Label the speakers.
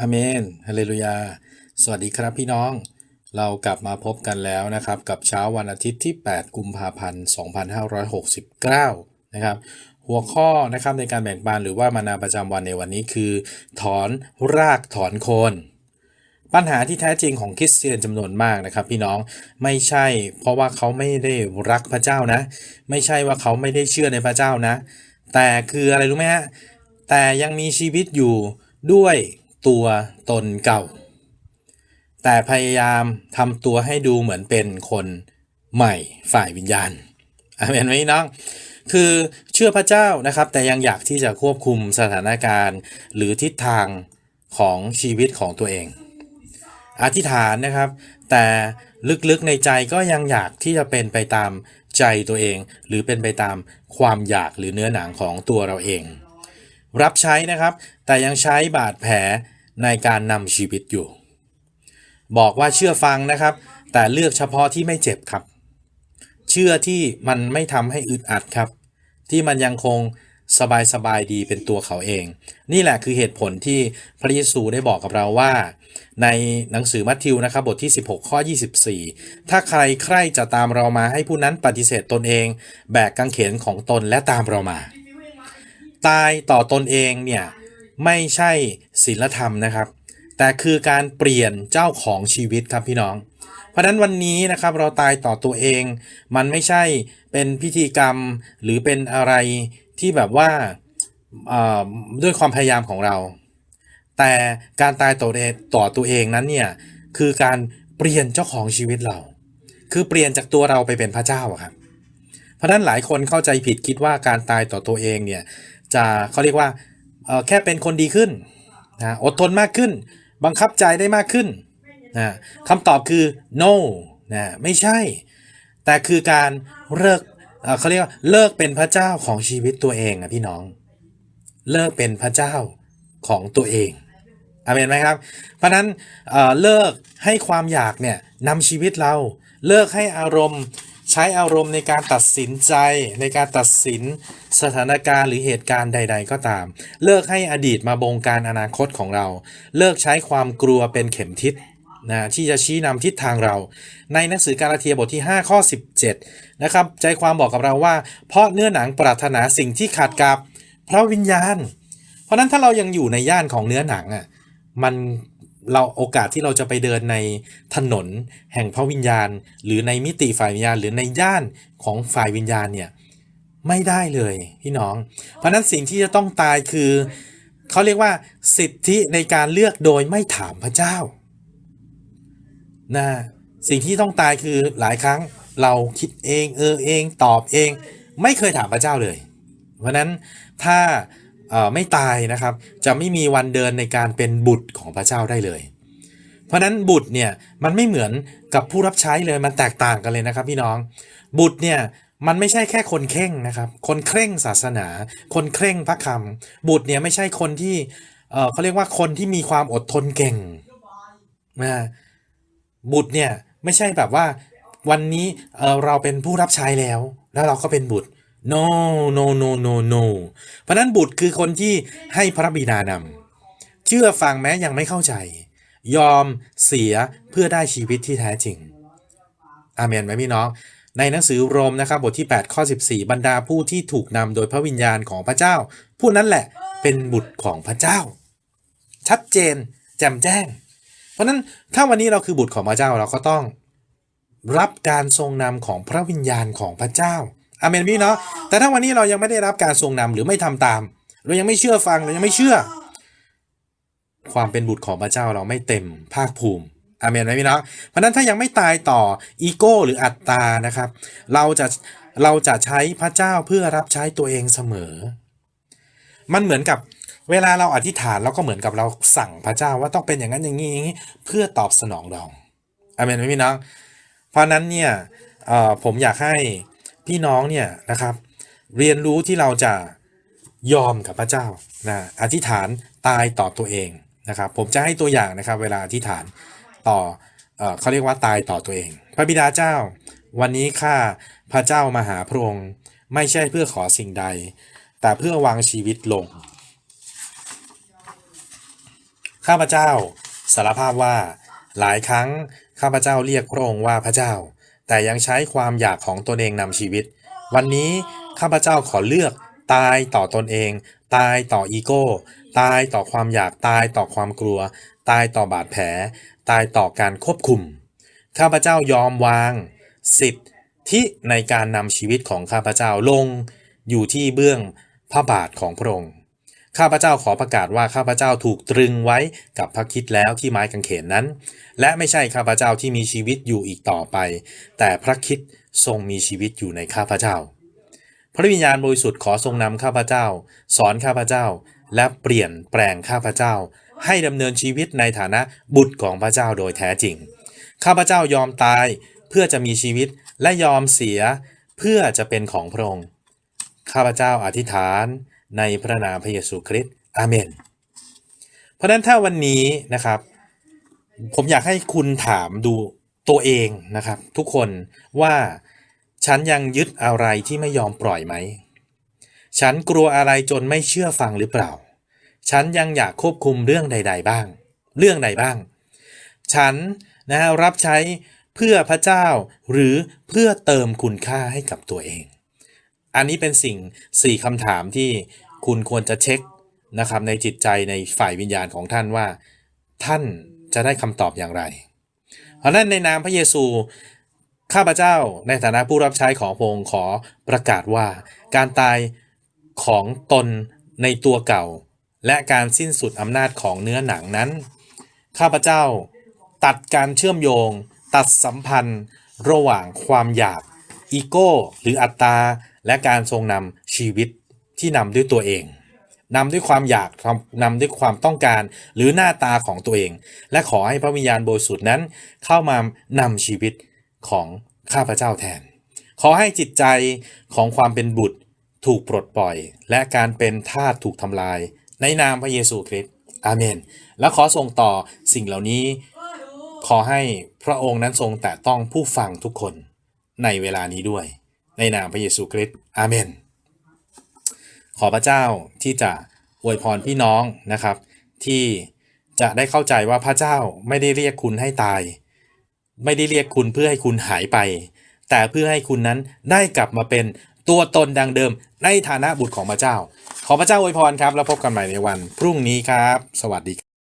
Speaker 1: อาเมนฮาเลลูยา สวัสดีครับพี่น้อง เรากลับมาพบกันแล้วนะครับ กับเช้าวันอาทิตย์ที่ 8 กุมภาพันธ์ 2569 นะครับ หัวข้อนะครับในการแบ่งปันหรือว่ามานาประจำวันในวันนี้คือ ถอนรากถอนโคนปัญหาที่แท้จริงของคริสเตียนจำนวนมากนะครับ พี่น้องไม่ใช่ เพราะว่าเขาไม่ได้รักพระเจ้านะ ไม่ใช่ว่าเขาไม่ได้เชื่อในพระเจ้านะ แต่คืออะไรรู้ไหมฮะแต่ยังมีชีวิตอยู่ด้วย ตัวตนเก่า แต่พยายามทำตัวให้ดูเหมือนเป็นคนใหม่ฝ่ายวิญญาณอาเมนไหมน้อง คือเชื่อพระเจ้านะครับ แต่ยังอยากที่จะควบคุมสถานการณ์ หรือทิศทางของชีวิตของตัวเอง อธิษฐานนะครับ แต่ลึกๆในใจก็ยังอยากที่จะเป็นไปตามใจตัวเอง หรือเป็นไปตามความอยากหรือเนื้อหนังของตัวเราเอง รับใช้นะครับ แต่ยังใช้บาดแผล ในการนำชีวิตอยู่ บอกว่าเชื่อฟังนะครับ แต่เลือกเฉพาะที่ไม่เจ็บครับ เชื่อที่มันไม่ทำให้อึดอัดครับ ที่มันยังคงสบายสบายดีเป็นตัวเขาเอง นี่แหละคือเหตุผลที่พระเยซูได้บอกกับเราว่า ในหนังสือมัทธิวนะครับบทที่ 16 ข้อ 24 ถ้าใครใครจะตามเรามาให้ผู้นั้นปฏิเสธตนเอง แบกกางเขนของตนและตามเรามา ตายต่อตนเองเนี่ย ไม่ใช่ศีลธรรมนะครับ แต่คือการเปลี่ยนเจ้าของชีวิตครับพี่น้อง เพราะนั้นวันนี้นะครับเราตายต่อตัวเอง มันไม่ใช่เป็นพิธีกรรมหรือเป็นอะไรที่แบบว่าด้วยความพยายามของเรา แต่การตายต่อต่อตัวเองนั้นเนี่ยคือการเปลี่ยนเจ้าของชีวิตเรา คือเปลี่ยนจากตัวเราไปเป็นพระเจ้าครับ เพราะนั้นหลายคนเข้าใจผิดคิดว่าการตายต่อตัวเองเนี่ยจะเขาเรียกว่า แค่เป็นคนดีขึ้นนะอดทนมากขึ้น บังคับใจได้มากขึ้นนะคำตอบคือ no นะไม่ใช่ แต่คือการเลิกเขาเรียกว่าเลิกเป็นพระเจ้าของชีวิตตัวเองอะพี่น้อง เลิกเป็นพระเจ้าของตัวเองอาเมนไหมครับ เพราะนั้นเออเลิกให้ความอยากเนี่ยนำชีวิตเรา เลิกให้อารมณ์ ใช้อารมณ์ในการตัดสินใจในการตัดสินสถานการณ์หรือเหตุการณ์ใด ๆ ก็ตาม เลิกให้อดีตมาบงการอนาคตของเรา เลิกใช้ความกลัวเป็นเข็มทิศนะที่จะชี้นำทิศทางเรา ในหนังสือกาลาเทียบทที่ 5 ข้อ 17 นะครับ ใจความบอกกับเราว่า เพราะเนื้อหนังปรารถนาสิ่งที่ขาดกับพระวิญญาณ เพราะนั้นถ้าเรายังอยู่ในย่านของเนื้อหนังอะมัน เราโอกาสที่เราจะไปเดินในถนนแห่งพระวิญญาณ หรือในมิติฝ่ายวิญญาณ หรือในย่านของฝ่ายวิญญาณเนี่ยไม่ได้เลยพี่น้อง เพราะนั้นสิ่งที่จะต้องตายคือเขาเรียกว่าสิทธิในการเลือกโดยไม่ถามพระเจ้านะสิ่งที่ต้องตายคือหลายครั้งเราคิดเองเออเองตอบเอง ไม่เคยถามพระเจ้าเลย เพราะนั้นถ้า ไม่ตายนะครับ จะไม่มีวันเดินในการเป็นบุตรของพระเจ้าได้เลย เพราะนั้นบุตรเนี่ยมันไม่เหมือนกับผู้รับใช้เลยมันแตกต่างกันเลยนะครับพี่น้อง บุตรเนี่ยมันไม่ใช่แค่คนเคร่งนะครับ คนเคร่งศาสนา คนเคร่งพระคำบุตรเนี่ยไม่ใช่คนที่เออเขาเรียกว่าคนที่มีความอดทนเก่งนะบุตรเนี่ยไม่ใช่แบบว่าวันนี้เเราเป็นผู้รับใช้แล้ว แล้วเราก็เป็นบุตร no no no no no เพราะนั้นบุตรคือคนที่ให้พระบิดานำเชื่อฟังแม้ยังไม่เข้าใจ ยอมเสียเพื่อได้ชีวิตที่แท้จริง อาเมนไหมพี่น้องในหนังสือโรมนะครับบทที่ 8 ข้อ 14 บรรดาผู้ที่ถูกนำโดยพระวิญญาณของพระเจ้า ผู้นั้นแหละเป็นบุตรของพระเจ้า ชัดเจน แจ่มแจ้ง เพราะนั้นถ้าวันนี้เราคือบุตรของพระเจ้าเราก็ต้อง รับการทรงนำของพระวิญญาณของพระเจ้า อาเมนพี่เนาะแต่ถ้าวันนี้เรายังไม่ได้รับการทรงนำหรือไม่ทำตาม เรายังไม่เชื่อฟังเรายังไม่เชื่อ ความเป็นบุตรของพระเจ้าเราไม่เต็มภาคภูมิอาเมนไหมพี่เนาะเพราะนั้นถ้ายังไม่ตายต่ออีโก้หรืออัตตานะครับ เราจะเราจะใช้พระเจ้าเพื่อรับใช้ตัวเองเสมอ มันเหมือนกับเวลาเราอธิษฐานเราก็เหมือนกับเราสั่งพระเจ้าว่าต้องเป็นอย่างนั้นอย่างนี้อย่างนี้เพื่อตอบสนองเราอาเมนไหมพี่น้องเพราะนั้นเนี่ยผมอยากให้ พี่น้องเนี่ยนะครับ เรียนรู้ที่เราจะยอมกับพระเจ้านะอธิษฐานตายต่อตัวเองนะครับ ผมจะให้ตัวอย่างนะครับ เวลาอธิษฐานต่อเออเขาเรียกว่าตายต่อตัวเอง พระบิดาเจ้า วันนี้ข้าพระเจ้ามาหาพระองค์ไม่ใช่เพื่อขอสิ่งใด แต่เพื่อวางชีวิตลง ข้าพเจ้าสารภาพว่าหลายครั้งข้าพเจ้าเรียกพระองค์ว่าพระเจ้า แต่ยังใช้ความอยากของตนเองนำชีวิต วันนี้ข้าพเจ้าขอเลือกตายต่อตนเอง ตายต่ออีโก้ ตายต่อความอยากตายต่อความกลัว ตายต่อบาดแผล ตายต่อการควบคุม ข้าพเจ้ายอมวาง สิทธิในการนำชีวิตของข้าพเจ้าลง อยู่ที่เบื้องพระบาทของพระองค์ ข้าพเจ้าขอประกาศว่าข้าพเจ้าถูกตรึงไว้กับพระคิดแล้วที่ไม้กางเขนนั้น และไม่ใช่ข้าพเจ้าที่มีชีวิตอยู่อีกต่อไป แต่พระคิดทรงมีชีวิตอยู่ในข้าพเจ้า พระวิญญาณบริสุทธิ์ขอทรงนำข้าพเจ้า สอนข้าพเจ้า และเปลี่ยนแปลงข้าพเจ้า ให้ดำเนินชีวิตในฐานะบุตรของพระเจ้าโดยแท้จริง ข้าพเจ้ายอมตายเพื่อจะมีชีวิตและยอมเสียเพื่อจะเป็นของพระองค์ ข้าพเจ้าอธิษฐาน ในพระนามพระเยซูคริสต์อาเมน เพราะฉะนั้นถ้าวันนี้นะครับ ผมอยากให้คุณถามดูตัวเองนะครับ ทุกคนว่าฉันยังยึดอะไรที่ไม่ยอมปล่อยไหม ฉันกลัวอะไรจนไม่เชื่อฟังหรือเปล่า ฉันยังอยากควบคุมเรื่องใด ๆ บ้าง เรื่องใดบ้าง ฉันนะฮะรับใช้เพื่อพระเจ้าหรือเพื่อเติมคุณค่าให้กับตัวเอง อันนี้เป็นสิ่ง 4คำถามที่คุณควรจะเช็คนะครับในจิตใจในฝ่ายวิญญาณของท่านว่า ท่านจะได้คำตอบอย่างไร เพราะฉะนั้นในนามพระเยซูข้าพเจ้าในฐานะผู้รับใช้ของพระองค์ขอประกาศว่า การตายของตนในตัวเก่า และการสิ้นสุดอำนาจของเนื้อหนังนั้น ข้าพเจ้าตัดการเชื่อมโยง ตัดสัมพันธ์ ระหว่างความอยาก อีโก้ หรืออัตตา และการทรงนำชีวิตที่นำด้วยตัวเองนำด้วยความอยากนำด้วยความต้องการหรือหน้าตาของตัวเอง และขอให้พระวิญญาณบริสุทธิ์นั้น เข้ามานำชีวิตของข้าพเจ้าแทน ขอให้จิตใจของความเป็นบุตรถูกปลดปล่อย และการเป็นทาสถูกทำลาย ในนามพระเยซูคริสต์อาเมน และขอส่งต่อสิ่งเหล่านี้ ขอให้พระองค์นั้นทรงแตะต้องผู้ฟังทุกคนในเวลานี้ด้วย ในนามพระเยซูคริสต์อาเมน ขอพระเจ้าที่จะอวยพรพี่น้องนะครับ ที่จะได้เข้าใจว่าพระเจ้าไม่ได้เรียกคุณให้ตาย ไม่ได้เรียกคุณเพื่อให้คุณหายไป แต่เพื่อให้คุณนั้นได้กลับมาเป็นตัวตนดังเดิมในฐานะบุตรของพระเจ้า ขอพระเจ้าอวยพรครับ แล้วพบกันใหม่ในวันพรุ่งนี้ครับ สวัสดี